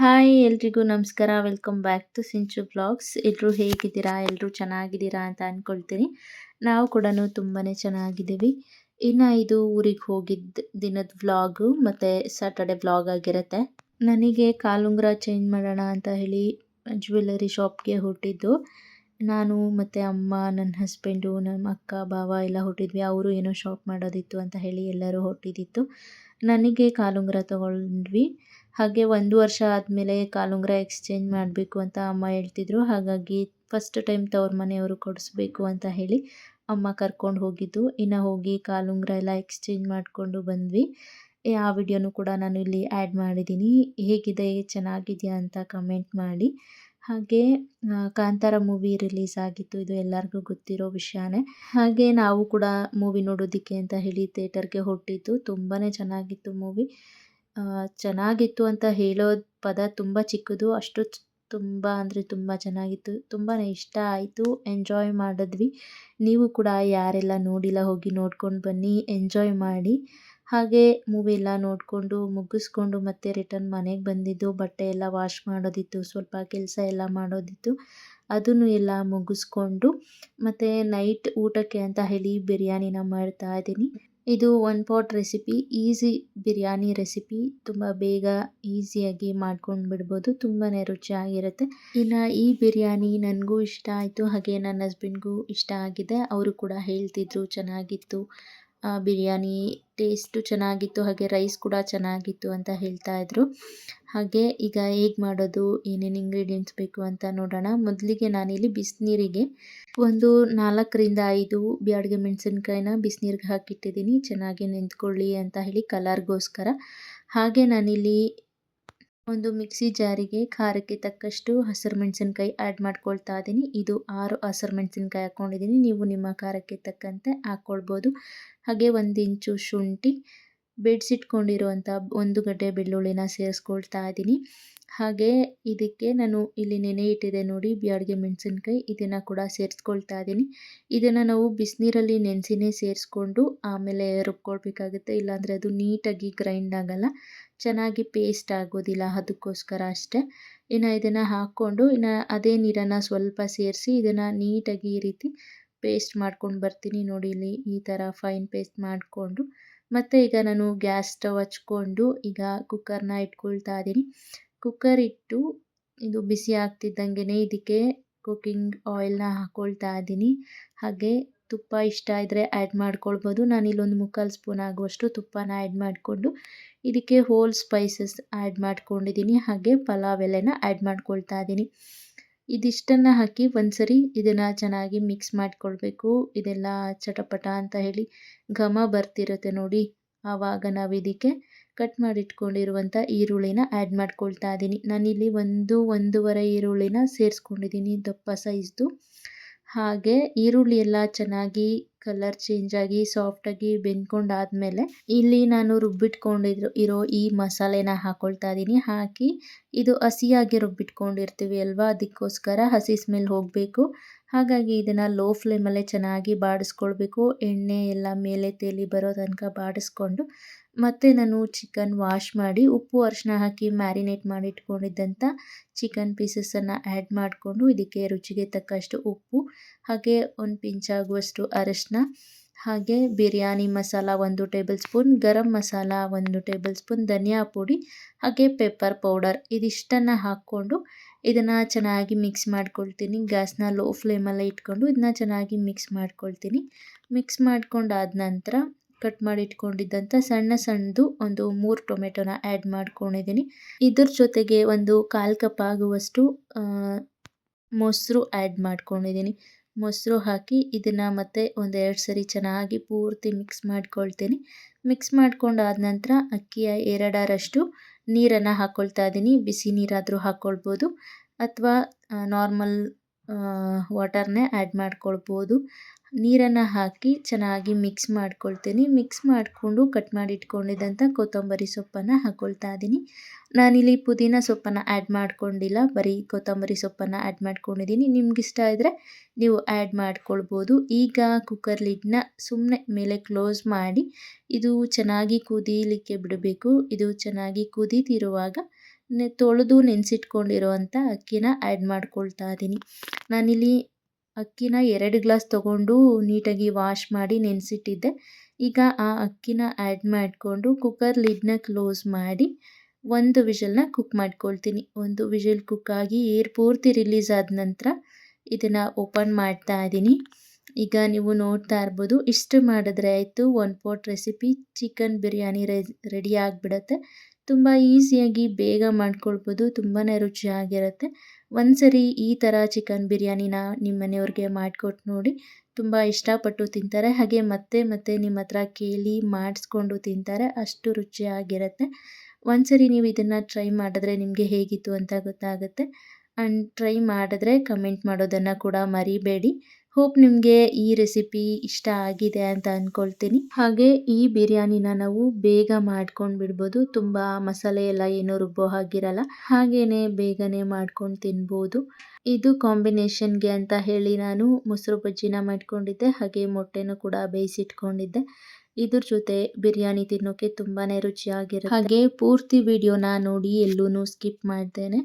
Hi, ಎಲ್ರಿಗೂ ನಮಸ್ಕಾರ. Welcome back to Sinchu vlogs ಎಲ್ಲರೂ ಹೇಗಿದ್ದೀರಾ? ಎಲ್ಲರೂ ಚೆನ್ನಾಗಿದ್ದೀರಾ ಅಂತ ಅಂದ್ಕೊಳ್ತೀನಿ ನಾವು ಕೂಡ ತುಂಬಾ ಚೆನ್ನಾಗಿದ್ದೀವಿ. ಇನ್ನು ಇದು ಊರಿಗೆ ಹೋಗಿದ್ದ ದಿನದ ವ್ಲಾಗು ಮತ್ತು ಸ್ಯಾಟರ್ಡೆ ವ್ಲಾಗ್ ಆಗಿರುತ್ತೆ. ನನಗೆ ಕಾಲುಂಗ್ರ ಚೇಂಜ್ ಮಾಡೋಣ ಅಂತ ಹೇಳಿ ಜ್ಯುವೆಲ್ಲರಿ ಶಾಪ್ಗೆ ಹೊರಟಿದ್ದು ನಾನು ಮತ್ತು ಅಮ್ಮ ನನ್ನ ಹಸ್ಬೆಂಡು ನಮ್ಮ ಅಕ್ಕ ಬಾವ ಎಲ್ಲ ಹೊರಟಿದ್ವಿ ಅವರು ಏನೋ ಶಾಪ್ ಮಾಡೋದಿತ್ತು ಅಂತ ಹೇಳಿ ಎಲ್ಲರೂ ಹೊರಟಿದ್ದಿತ್ತು ನನಗೆ ಕಾಲುಂಗ್ರ ತೊಗೊಂಡ್ವಿ. ಹಾಗೆ ಒಂದು ವರ್ಷ ಆದಮೇಲೆ ಕಾಲುಂಗುರ ಎಕ್ಸ್ಚೇಂಜ್ ಮಾಡಬೇಕು ಅಂತ ಅಮ್ಮ ಹೇಳ್ತಿದ್ರು. ಹಾಗಾಗಿ ಫಸ್ಟ್ ಟೈಮ್ ತವ್ರ ಮನೆಯವರು ಕೊಡಿಸ್ಬೇಕು ಅಂತ ಹೇಳಿ ಅಮ್ಮ ಕರ್ಕೊಂಡು ಹೋಗಿದ್ದು. ಇನ್ನು ಹೋಗಿ ಕಾಲುಂಗುರ ಎಲ್ಲ ಎಕ್ಸ್ಚೇಂಜ್ ಮಾಡಿಕೊಂಡು ಬಂದ್ವಿ. ಆ ವಿಡಿಯೋನು ಕೂಡ ನಾನು ಇಲ್ಲಿ ಆ್ಯಡ್ ಮಾಡಿದ್ದೀನಿ. ಹೇಗಿದೆ, ಚೆನ್ನಾಗಿದೆಯಾ ಅಂತ ಕಮೆಂಟ್ ಮಾಡಿ. ಹಾಗೆ ಕಾಂತಾರ ಮೂವಿ ರಿಲೀಸ್ ಆಗಿತ್ತು. ಇದು ಎಲ್ಲರಿಗೂ ಗೊತ್ತಿರೋ ವಿಷಯನೇ. ಹಾಗೆ ನಾವು ಕೂಡ ಮೂವಿ ನೋಡೋದಕ್ಕೆ ಅಂತ ಹೇಳಿ ಥಿಯೇಟರ್ಗೆ ಹೊರಟಿದ್ದು. ತುಂಬಾ ಚೆನ್ನಾಗಿತ್ತು ಮೂವಿ ಚೆನ್ನಾಗಿತ್ತು ಅಂತ ಹೇಳೋ ಪದ ತುಂಬ ಚಿಕ್ಕದು. ಅಷ್ಟು ತುಂಬ ಅಂದರೆ ತುಂಬ ಚೆನ್ನಾಗಿತ್ತು. ತುಂಬಾ ಇಷ್ಟ ಆಯಿತು. ಎಂಜಾಯ್ ಮಾಡಿದ್ವಿ. ನೀವು ಕೂಡ ಯಾರೆಲ್ಲ ನೋಡಿಲ್ಲ ಹೋಗಿ ನೋಡ್ಕೊಂಡು ಬನ್ನಿ. ಎಂಜಾಯ್ ಮಾಡಿ. ಹಾಗೆ ಮೂವಿ ಎಲ್ಲ ನೋಡಿಕೊಂಡು, ಮುಗಿಸ್ಕೊಂಡು ಮತ್ತೆ ರಿಟರ್ನ್ ಮನೆಗೆ ಬಂದಿದ್ದು, ಬಟ್ಟೆ ಎಲ್ಲ ವಾಶ್ ಮಾಡೋದಿತ್ತು, ಸ್ವಲ್ಪ ಕೆಲಸ ಎಲ್ಲ ಮಾಡೋದಿತ್ತು. ಅದನ್ನು ಎಲ್ಲ ಮುಗಿಸ್ಕೊಂಡು ಮತ್ತು ನೈಟ್ ಊಟಕ್ಕೆ ಅಂತ ಹೇಳಿ ಬಿರಿಯಾನಿನ ಮಾಡ್ತಾ ಇದ್ದೀನಿ. ಇದು one pot recipe easy biryani recipe ತುಂಬ ಬೇಗ ಈಸಿಯಾಗಿ ಮಾಡ್ಕೊಂಡು ಬಿಡ್ಬೋದು. ತುಂಬಾ ರುಚಿಯಾಗಿರುತ್ತೆ. ಇನ್ನು ಈ ಬಿರಿಯಾನಿ ನನಗೂ ಇಷ್ಟ ಆಯಿತು. ಹಾಗೆ ನನ್ನ ಹಸ್ಬೆಂಡ್ಗೂ ಇಷ್ಟ ಆಗಿದೆ. ಅವರು ಕೂಡ ಹೇಳ್ತಿದ್ರು ಚೆನ್ನಾಗಿತ್ತು. ಬಿರಿಯಾನಿ ಟೇಸ್ಟು ಚೆನ್ನಾಗಿತ್ತು, ಹಾಗೆ ರೈಸ್ ಕೂಡ ಚೆನ್ನಾಗಿತ್ತು ಅಂತ ಹೇಳ್ತಾ ಇದ್ರು. ಹಾಗೆ ಈಗ ಹೇಗೆ ಮಾಡೋದು, ಏನೇನು ಇಂಗ್ರೀಡಿಯೆಂಟ್ಸ್ ಬೇಕು ಅಂತ ನೋಡೋಣ. ಮೊದಲಿಗೆ ನಾನಿಲ್ಲಿ ಬಿಸಿನೀರಿಗೆ ಒಂದು ನಾಲ್ಕರಿಂದ ಐದು ಬ್ಯಾಡಿಗೆ ಮೆಣಸಿನ್ಕಾಯಿನ ಬಿಸಿನೀರಿಗೆ ಹಾಕಿಟ್ಟಿದ್ದೀನಿ. ಚೆನ್ನಾಗಿ ನಿಂತ್ಕೊಳ್ಳಿ ಅಂತ ಹೇಳಿ ಕಲರ್ಗೋಸ್ಕರ ಹಾಗೆ ನಾನಿಲ್ಲಿ ಒಂದು ಮಿಕ್ಸಿ ಜಾರಿಗೆ ಖಾರಕ್ಕೆ ತಕ್ಕಷ್ಟು ಹಸಿರು ಮೆಣಸಿನ್ಕಾಯಿ ಆ್ಯಡ್ ಮಾಡ್ಕೊಳ್ತಾ ಇದ್ದೀನಿ ಇದು ಆರು ಹಸಿರು ಮೆಣಸಿನ್ಕಾಯಿ ಹಾಕ್ಕೊಂಡಿದ್ದೀನಿ ನೀವು ನಿಮ್ಮ ಖಾರಕ್ಕೆ ತಕ್ಕಂತೆ ಹಾಕ್ಕೊಳ್ಬೋದು ಹಾಗೆ ಒಂದು ಇಂಚು ಶುಂಠಿ ಬೇಡಿಸಿಟ್ಕೊಂಡಿರುವಂಥ ಒಂದು ಗಡ್ಡೆ ಬೆಳ್ಳುಳ್ಳಿನ ಸೇರಿಸ್ಕೊಳ್ತಾ ಇದ್ದೀನಿ ಹಾಗೆ ಇದಕ್ಕೆ ನಾನು ಇಲ್ಲಿ ನೆನೆ ಇಟ್ಟಿದೆ ನೋಡಿ, ಬ್ಯಾಡಿಗೆ ಮೆಣಸಿನ್ಕಾಯಿ. ಇದನ್ನು ಕೂಡ ಸೇರಿಸ್ಕೊಳ್ತಾ ಇದ್ದೀನಿ ಇದನ್ನು ನಾವು ಬಿಸಿನೀರಲ್ಲಿ ನೆನೆಸಿನೇ ಸೇರಿಸ್ಕೊಂಡು ಆಮೇಲೆ ರುಬ್ಕೊಳ್ಬೇಕಾಗುತ್ತೆ. ಇಲ್ಲಾಂದರೆ ಅದು ನೀಟಾಗಿ ಗ್ರೈಂಡ್ ಆಗೋಲ್ಲ. ಚೆನ್ನಾಗಿ ಪೇಸ್ಟ್ ಆಗೋದಿಲ್ಲ ಅದಕ್ಕೋಸ್ಕರ ಅಷ್ಟೇ. ಇನ್ನು ಇದನ್ನು ಹಾಕ್ಕೊಂಡು ಇನ್ನು ಅದೇ ನೀರನ್ನು ಸ್ವಲ್ಪ ಸೇರಿಸಿ ಇದನ್ನು ನೀಟಾಗಿ ಈ ರೀತಿ ಪೇಸ್ಟ್ ಮಾಡ್ಕೊಂಡು ಬರ್ತೀನಿ ನೋಡಿ ಇಲ್ಲಿ ಈ ಥರ ಫೈನ್ ಪೇಸ್ಟ್ ಮಾಡಿಕೊಂಡು. ಮತ್ತು ಈಗ ನಾನು ಗ್ಯಾಸ್ ಸ್ಟವ್ ಹಚ್ಕೊಂಡು ಈಗ ಕುಕ್ಕರ್ನ ಇಟ್ಕೊಳ್ತಾ ಇದ್ದೀನಿ. ಕುಕ್ಕರ್ ಇಟ್ಟು ಇದು ಬಿಸಿ ಆಗ್ತಿದ್ದಂಗೆ ಇದಕ್ಕೆ ಕುಕ್ಕಿಂಗ್ ಆಯಿಲ್ನ ಹಾಕ್ಕೊಳ್ತಾ ಇದ್ದೀನಿ. ಹಾಗೆ ತುಪ್ಪ ಇಷ್ಟ ಇದ್ದರೆ ಆ್ಯಡ್ ಮಾಡ್ಕೊಳ್ಬೋದು. ನಾನು ಇಲ್ಲೊಂದು ಮುಕ್ಕಾಲು ಸ್ಪೂನ್ ಆಗುವಷ್ಟು ತುಪ್ಪನ ಆ್ಯಡ್ ಮಾಡಿಕೊಂಡು ಇದಕ್ಕೆ ಹೋಲ್ ಸ್ಪೈಸಸ್ ಆ್ಯಡ್ ಮಾಡ್ಕೊಂಡಿದ್ದೀನಿ, ಹಾಗೆ ಪಲಾವ್ ಎಲೆನ ಆ್ಯಡ್ ಮಾಡ್ಕೊಳ್ತಾ ಇದ್ದೀನಿ. ಇದಿಷ್ಟನ್ನು ಹಾಕಿ ಒಂದ್ಸರಿ ಇದನ್ನು ಚೆನ್ನಾಗಿ ಮಿಕ್ಸ್ ಮಾಡಿಕೊಳ್ಬೇಕು. ಇದೆಲ್ಲ ಚಟಪಟ ಅಂತ ಹೇಳಿ ಘಮ ಬರ್ತಿರುತ್ತೆ ನೋಡಿ. ಆವಾಗ ನಾವು ಇದಕ್ಕೆ ಕಟ್ ಮಾಡಿಟ್ಕೊಂಡಿರುವಂಥ ಈರುಳ್ಳಿನ ಆ್ಯಡ್ ಮಾಡ್ಕೊಳ್ತಾ ಇದ್ದೀನಿ. ನಾನಿಲ್ಲಿ ಒಂದು, ಒಂದೂವರೆ ಈರುಳ್ಳಿನ ಸೇರಿಸ್ಕೊಂಡಿದ್ದೀನಿ. ದಪ್ಪ ಸೈಜ್ದು ಹಾಗೆ ಈರುಳ್ಳಿ ಎಲ್ಲ ಚೆನ್ನಾಗಿ ಕಲರ್ ಚೇಂಜ್ ಆಗಿ ಸಾಫ್ಟಾಗಿ ಬೆಂದ್ಕೊಂಡಾದ್ಮೇಲೆ ಇಲ್ಲಿ ನಾನು ರುಬ್ಬಿಟ್ಕೊಂಡಿದ್ರು, ಇರೋ ಈ ಮಸಾಲೆನ ಹಾಕೊಳ್ತಾ ಇದ್ದೀನಿ ಹಾಕಿ ಇದು ಹಸಿಯಾಗಿ ರುಬ್ಬಿಟ್ಕೊಂಡಿರ್ತೀವಿ ಅಲ್ವಾ? ಅದಕ್ಕೋಸ್ಕರ ಹಸಿ ಸ್ಮೆಲ್ ಹೋಗಬೇಕು. ಹಾಗಾಗಿ ಇದನ್ನು ಲೋ ಫ್ಲೇಮಲ್ಲೇ ಚೆನ್ನಾಗಿ ಬಾಡಿಸ್ಕೊಳ್ಬೇಕು. ಎಣ್ಣೆ ಎಲ್ಲ ಮೇಲೆ ತೇಲಿ ಬರೋ ತನಕ ಬಾಡಿಸ್ಕೊಂಡು ಮತ್ತು ನಾನು ಚಿಕನ್ ವಾಶ್ ಮಾಡಿ ಉಪ್ಪು ಅರಿಶಿನ ಹಾಕಿ ಮ್ಯಾರಿನೇಟ್ ಮಾಡಿ ಇಟ್ಕೊಂಡಿದ್ದಂಥ ಚಿಕನ್ ಪೀಸಸನ್ನು ಆ್ಯಡ್ ಮಾಡಿಕೊಂಡು ಇದಕ್ಕೆ ರುಚಿಗೆ ತಕ್ಕಷ್ಟು ಉಪ್ಪು, ಹಾಗೆ ಒಂದು ಪಿಂಚಾಗುವಷ್ಟು ಅರಿಶಿನ ಹಾಗೆ ಬಿರಿಯಾನಿ ಮಸಾಲ ಒಂದು ಟೇಬಲ್ ಸ್ಪೂನ್ ಗರಂ ಮಸಾಲ ಒಂದು ಟೇಬಲ್ ಸ್ಪೂನ್ ಧನಿಯಾ ಪುಡಿ, ಹಾಗೆ ಪೆಪ್ಪರ್ ಪೌಡರ್ ಇದಿಷ್ಟನ್ನು ಹಾಕ್ಕೊಂಡು ಇದನ್ನು ಚೆನ್ನಾಗಿ ಮಿಕ್ಸ್ ಮಾಡ್ಕೊಳ್ತೀನಿ. ಗ್ಯಾಸ್ನ ಲೋ ಫ್ಲೇಮಲ್ಲೇ ಇಟ್ಕೊಂಡು ಇದನ್ನ ಚೆನ್ನಾಗಿ ಮಿಕ್ಸ್ ಮಾಡ್ಕೊಳ್ತೀನಿ. ಮಿಕ್ಸ್ ಮಾಡ್ಕೊಂಡಾದ ನಂತರ ಕಟ್ ಮಾಡಿ ಇಟ್ಕೊಂಡಿದ್ದಂಥ ಸಣ್ಣ ಸಣ್ಣದು ಒಂದು ಮೂರು ಟೊಮೆಟೊನ ಆ್ಯಡ್ ಮಾಡ್ಕೊಂಡಿದ್ದೀನಿ. ಇದ್ರ ಜೊತೆಗೆ ಒಂದು ಕಾಲು ಕಪ್ ಆಗುವಷ್ಟು ಮೊಸರು ಆ್ಯಡ್ ಮಾಡ್ಕೊಂಡಿದ್ದೀನಿ. ಮೊಸರು ಹಾಕಿ ಇದನ್ನು ಮತ್ತೆ ಒಂದೆರಡು ಸರಿ ಚೆನ್ನಾಗಿ ಪೂರ್ತಿ ಮಿಕ್ಸ್ ಮಾಡ್ಕೊಳ್ತೀನಿ. ಮಿಕ್ಸ್ ಮಾಡ್ಕೊಂಡಾದ ನಂತರ ಅಕ್ಕಿಯ ಎರಡರಷ್ಟು ನೀರನ್ನು ಹಾಕ್ಕೊಳ್ತಾ ಇದ್ದೀನಿ. ಬಿಸಿ ನೀರಾದರೂ ಹಾಕ್ಕೊಳ್ಬೋದು ಅಥವಾ ನಾರ್ಮಲ್ ವಾಟರ್ನೇ ಆ್ಯಡ್ ಮಾಡ್ಕೊಳ್ಬೋದು. ನೀರನ್ನು ಹಾಕಿ ಚೆನ್ನಾಗಿ ಮಿಕ್ಸ್ ಮಾಡ್ಕೊಳ್ತೀನಿ. ಮಿಕ್ಸ್ ಮಾಡಿಕೊಂಡು ಕಟ್ ಮಾಡಿ ಇಟ್ಕೊಂಡಿದ್ದಂಥ ಕೊತ್ತಂಬರಿ ಸೊಪ್ಪನ್ನು ಹಾಕ್ಕೊಳ್ತಾ ಇದ್ದೀನಿ. ನಾನಿಲ್ಲಿ ಪುದೀನ ಸೊಪ್ಪನ್ನು ಆ್ಯಡ್ ಮಾಡ್ಕೊಂಡಿಲ್ಲ. ಬರೀ ಕೊತ್ತಂಬರಿ ಸೊಪ್ಪನ್ನು ಆ್ಯಡ್ ಮಾಡ್ಕೊಂಡಿದ್ದೀನಿ. ನಿಮ್ಗಿಷ್ಟ ಇದ್ದರೆ ನೀವು ಆ್ಯಡ್ ಮಾಡ್ಕೊಳ್ಬೋದು. ಈಗ ಕುಕ್ಕರ್ ಲಿಡ್ನ ಸುಮ್ಮನೆ ಮೇಲೆ ಕ್ಲೋಸ್ ಮಾಡಿ ಇದು ಚೆನ್ನಾಗಿ ಕುದೀಲಿಕ್ಕೆ ಬಿಡಬೇಕು. ಇದು ಚೆನ್ನಾಗಿ ಕುದೀತಿರುವಾಗ ತೊಳೆದು ನೆನೆಸಿಟ್ಕೊಂಡಿರುವಂಥ ಅಕ್ಕಿನ ಆ್ಯಡ್ ಮಾಡ್ಕೊಳ್ತಾ ಇದ್ದೀನಿ. ನಾನಿಲ್ಲಿ ಅಕ್ಕಿನ ಎರಡು ಗ್ಲಾಸ್ ತೊಗೊಂಡು ನೀಟಾಗಿ ವಾಶ್ ಮಾಡಿ ನೆನೆಸಿಟ್ಟಿದ್ದೆ. ಈಗ ಆ ಅಕ್ಕಿನ ಆ್ಯಡ್ ಮಾಡಿಕೊಂಡು ಕುಕ್ಕರ್ ಲಿಡ್ನ ಕ್ಲೋಸ್ ಮಾಡಿ ಒಂದು ವಿಷಲ್ನ ಕುಕ್ ಮಾಡ್ಕೊಳ್ತೀನಿ. ಒಂದು ವಿಷಲ್ ಕುಕ್ ಆಗಿ ಏರ್ ಪೂರ್ತಿ ರಿಲೀಸ್ ಆದ ನಂತರ ಇದನ್ನು ಓಪನ್ ಮಾಡ್ತಾ ಇದ್ದೀನಿ. ಈಗ ನೀವು ನೋಡ್ತಾ ಇರ್ಬೋದು, ಇಷ್ಟು ಮಾಡಿದ್ರೆ ಆಯಿತು one pot recipe chicken biryani ready ಆಗಿಬಿಡುತ್ತೆ. ತುಂಬ ಈಸಿಯಾಗಿ ಬೇಗ ಮಾಡ್ಕೊಳ್ಬೋದು ತುಂಬಾ ರುಚಿಯಾಗಿರುತ್ತೆ. ಒಂದ್ಸರಿ ಈ ಥರ ಚಿಕನ್ ಬಿರಿಯಾನಿನ ನಿಮ್ಮ ಮನೆಯವ್ರಿಗೆ ಮಾಡಿಕೊಟ್ಟು ನೋಡಿ. ತುಂಬ ಇಷ್ಟಪಟ್ಟು ತಿಂತಾರೆ. ಹಾಗೆ ಮತ್ತೆ ಮತ್ತೆ ನಿಮ್ಮ ಹತ್ರ ಕೇಳಿ ಮಾಡಿಸ್ಕೊಂಡು ತಿಂತಾರೆ. ಅಷ್ಟು ರುಚಿಯಾಗಿರುತ್ತೆ. ಒಂದ್ಸರಿ ನೀವು ಇದನ್ನು ಟ್ರೈ ಮಾಡಿದ್ರೆ ನಿಮಗೆ ಹೇಗಿತ್ತು ಅಂತ ಗೊತ್ತಾಗುತ್ತೆ. ಆ್ಯಂಡ್ ಟ್ರೈ ಮಾಡಿದ್ರೆ ಕಮೆಂಟ್ ಮಾಡೋದನ್ನು ಕೂಡ ಮರಿಬೇಡಿ. ಹೋಪ್ ನಿಮಗೆ ಈ ರೆಸಿಪಿ ಇಷ್ಟ ಆಗಿದೆ ಅಂತ ಅಂದ್ಕೊಳ್ತೀನಿ ಹಾಗೆ ಈ ಬಿರಿಯಾನಿನ ನಾವು ಬೇಗ ಮಾಡ್ಕೊಂಡು ಬಿಡ್ಬೋದು. ತುಂಬ ಮಸಾಲೆ ಎಲ್ಲ ಏನೂ ರುಬ್ಬೋ ಹಾಗಿರಲ್ಲ. ಹಾಗೇ ಬೇಗನೆ ಮಾಡ್ಕೊಂಡು ತಿನ್ಬೋದು. ಇದು ಕಾಂಬಿನೇಷನ್ಗೆ ಅಂತ ಹೇಳಿ ನಾನು ಮೊಸರು ಬಜ್ಜಿನ ಮಾಡ್ಕೊಂಡಿದ್ದೆ. ಹಾಗೆ ಮೊಟ್ಟೆನೂ ಕೂಡ ಬೇಯಿಸಿಟ್ಕೊಂಡಿದ್ದೆ. ಇದ್ರ ಜೊತೆ ಬಿರಿಯಾನಿ ತಿನ್ನೋಕೆ ತುಂಬಾ ರುಚಿಯಾಗಿರುತ್ತೆ. ಹಾಗೆ ಪೂರ್ತಿ ವಿಡಿಯೋನ ನೋಡಿ ಎಲ್ಲೂ ಸ್ಕಿಪ್ ಮಾಡ್ತೇನೆ.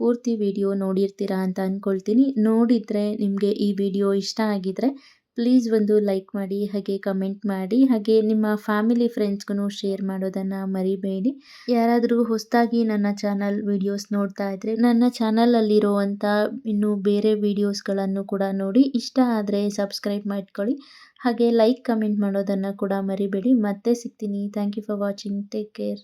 ಪೂರ್ತಿ ವಿಡಿಯೋ ನೋಡಿರ್ತೀರಾ ಅಂತ ಅಂದ್ಕೊಳ್ತೀನಿ ನೋಡಿದರೆ ನಿಮಗೆ ಈ ವಿಡಿಯೋ ಇಷ್ಟ ಆಗಿದ್ರೆ ಪ್ಲೀಸ್ ಒಂದು ಲೈಕ್ ಮಾಡಿ, ಹಾಗೆ ಕಮೆಂಟ್ ಮಾಡಿ, ಹಾಗೆ ನಿಮ್ಮ ಫ್ಯಾಮಿಲಿ ಫ್ರೆಂಡ್ಸ್ಗೂ ಶೇರ್ ಮಾಡೋದನ್ನು ಮರಿಬೇಡಿ. ಯಾರಾದರೂ ಹೊಸದಾಗಿ ನನ್ನ ಚಾನಲ್ ವಿಡಿಯೋಸ್ ನೋಡ್ತಾ ಇದ್ದರೆ ನನ್ನ ಚಾನಲಲ್ಲಿರುವಂಥ ಇನ್ನು ಬೇರೆ ವಿಡಿಯೋಸ್ಗಳನ್ನು ಕೂಡ ನೋಡಿ, ಇಷ್ಟ ಆದರೆ ಸಬ್ಸ್ಕ್ರೈಬ್ ಮಾಡ್ಕೊಳ್ಳಿ, ಹಾಗೆ ಲೈಕ್ ಕಮೆಂಟ್ ಮಾಡೋದನ್ನು ಕೂಡ ಮರಿಬೇಡಿ. ಮತ್ತೆ ಸಿಗ್ತೀನಿ. Thank you for watching. Take care.